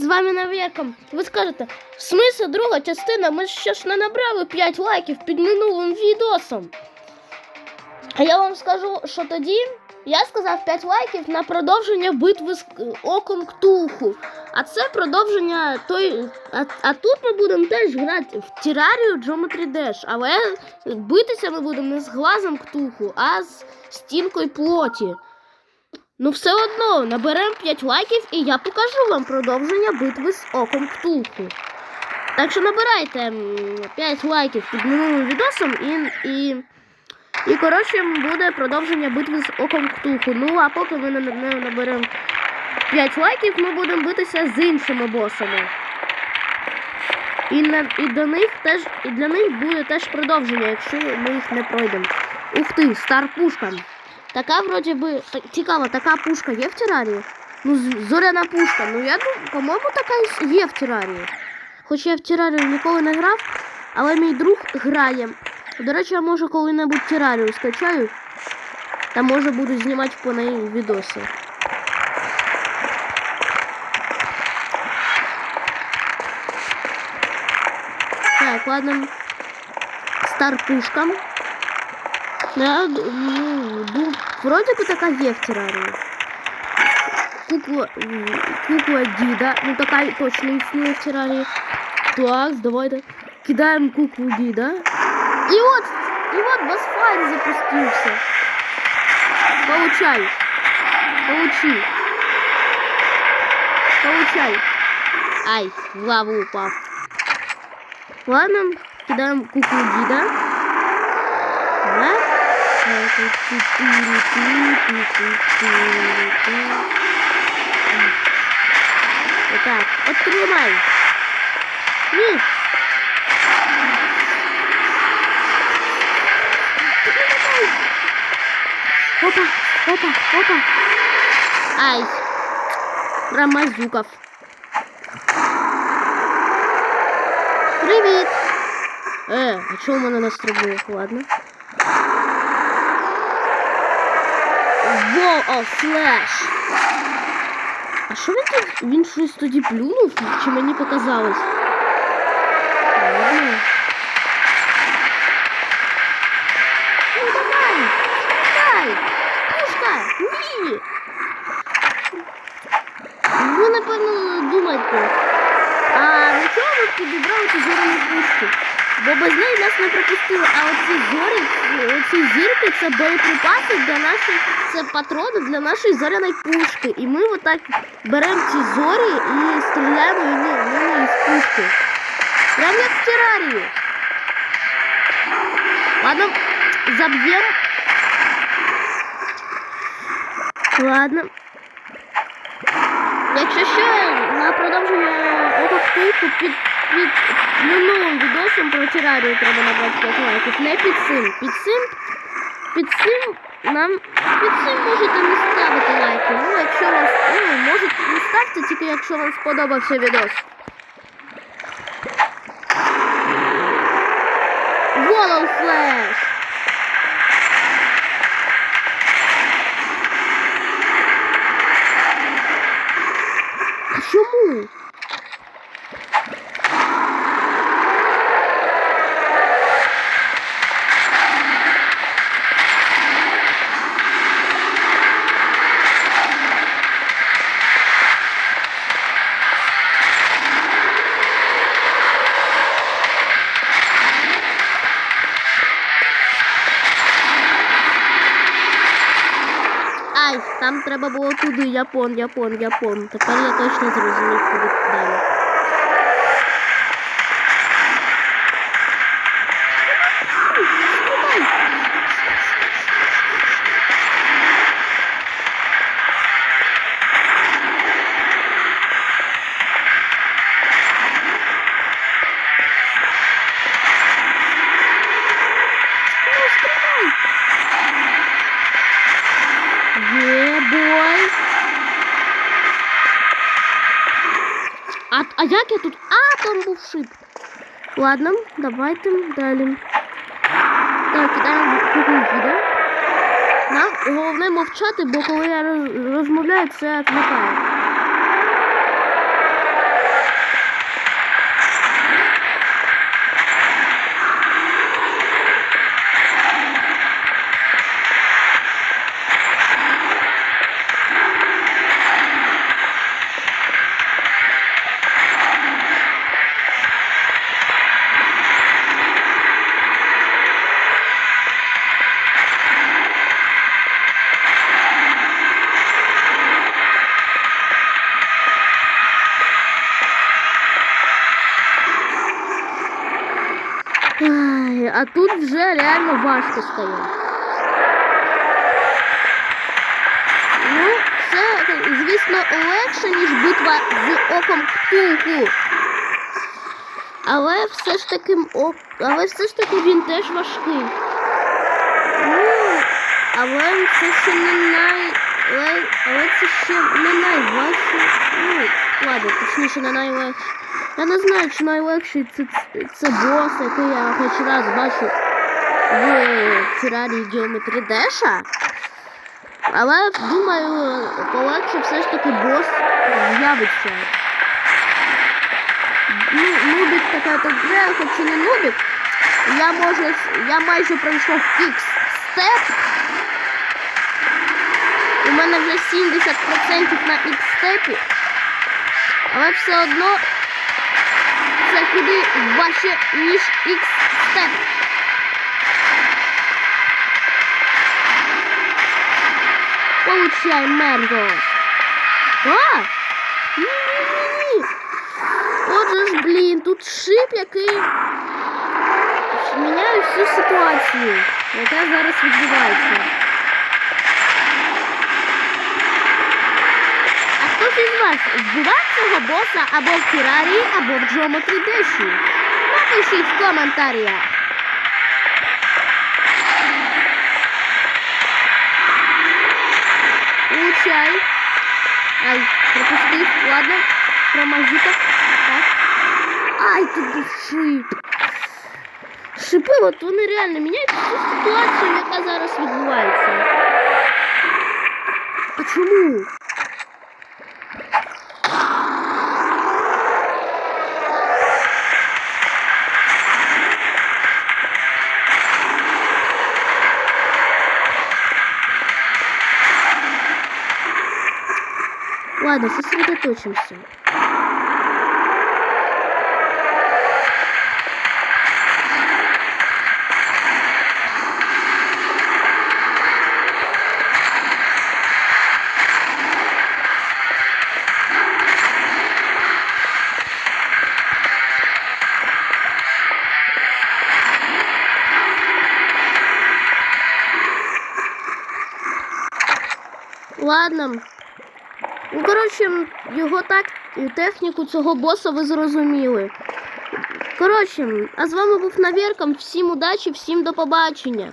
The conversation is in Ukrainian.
З вами Навеком. Ви скажете, в смислі друга частина, ми ще ж не набрали 5 лайків під минулим відосом. А я вам скажу, що тоді я сказав 5 лайків на продовження битви з оком Ктулху. А це продовження той. А, а тут ми будемо теж грати в Террарію Geometry Dash, але битися ми будемо не з глазом Ктулху, а з стінкою плоті. Ну, все одно, наберемо 5 лайків і я покажу вам продовження битви з оком Ктулху. Так що набирайте 5 лайків під минулим відосом і. і... І коротше буде продовження битви з оком Ктулху. Ну а поки ми не, не наберемо 5 лайків, ми будемо битися з іншими босами. І, на, і, до них теж, і для них буде теж продовження, якщо ми їх не пройдемо. Ух ти, стар пушка. Така вроді би цікава, така пушка є в терарії? Ну, зоряна пушка. Ну я думаю, по-моєму, така є в терарії. Хоч я в терарію ніколи не грав, але мій друг грає. До речі, я може коли-небудь терарію скачаю. Та може буду знімати по неї відоси. Так, ладно. Стар пушка. Я д- ну, ду- вроде бы такая є в террарии. Кукла, м, кукла Діда. Ну така точно існує в террарії. Так, давайте. Кидаємо куклу Діда. І от, і от Басфайр запустився. Получай. Получи. Получай. Ай, в лаву упав. Ладно, кидаємо куклу Діда. Да? Отак, отримай. Ні. Опа, опа, опа. Ай. Промазюков. Привіт. Е, а чого в мене настрибує? Ладно. Во, о, флеш. А що він тут? Він щось тоді плюнув? Чи мені показалось? Ладно. Ну давай! Давай! Пушка! Ні! Ви напевно думаєте. А для чого ви підібрали цю зоряну пушку? Бо без неї нас не пропустили. А оці зорі, оці зірки це боєприпаси для нашої, це патрони для нашої зоряної пушки. І ми отак беремо ці зорі і стріляємо і ні, ними із пушки. Прям як в терарії. Ладно, заб'ємо. Ладно. Якщо що, на продовження этого ктулку під, під минулим відосом про терарію треба набрати 5 лайків. Не під цим. Під цим, під цим нам під цим можете не ставити лайки. Ну, якщо вас, ну, можете не ставте, тільки якщо вам сподобався відос. Ай, там треба було туди, Япон, Япон, Япон. Тепер я точно зрозумів, куди далі. А, як я тут? А, там був шип. Ладно, давайте далі. Так, кидаємо куклу да? Головне мовчати, бо коли я роз- розмовляю, це відвлекає. А тут вже реально важко стає. Ну, це, звісно, легше, ніж битва з оком ктулку. Але все ж таки, але все ж таки він теж важкий. Ну, але це ще не най. Але, але це ще не найважче. Ну, ладно, точніше, не найлегше. Я не знаю, чи найлегший це, це, бос, який я хоч раз бачу в Терарії Geometry Dash. Але думаю, полегше все ж таки бос з'явиться. Ну, нубік така то гра, хоч і не нубік. Я можу, я майже пройшов X степ. У мене вже 70% на X степі. Але все одно куди важче, ніж X степ. Получай мерзость. А! Ні-ні-ні. Отже ж, блін, тут шип, який міняє всю ситуацію, яка зараз відбувається. Із вас вбивав цього боса або в Терарії, або в Geometry Dash? Напишіть в коментарях. Получай. Ай, пропустив. Ладно, промазиков. Так. Ай, тут був шип. Шипи, от вони реально міняють всю ситуацію, яка зараз відбувається. А чому? Ладно, сосредоточимся. Ладно. Ну, коротше, його так, техніку цього боса ви зрозуміли. Коротше, а з вами був Навірком. Всім удачі, всім до побачення.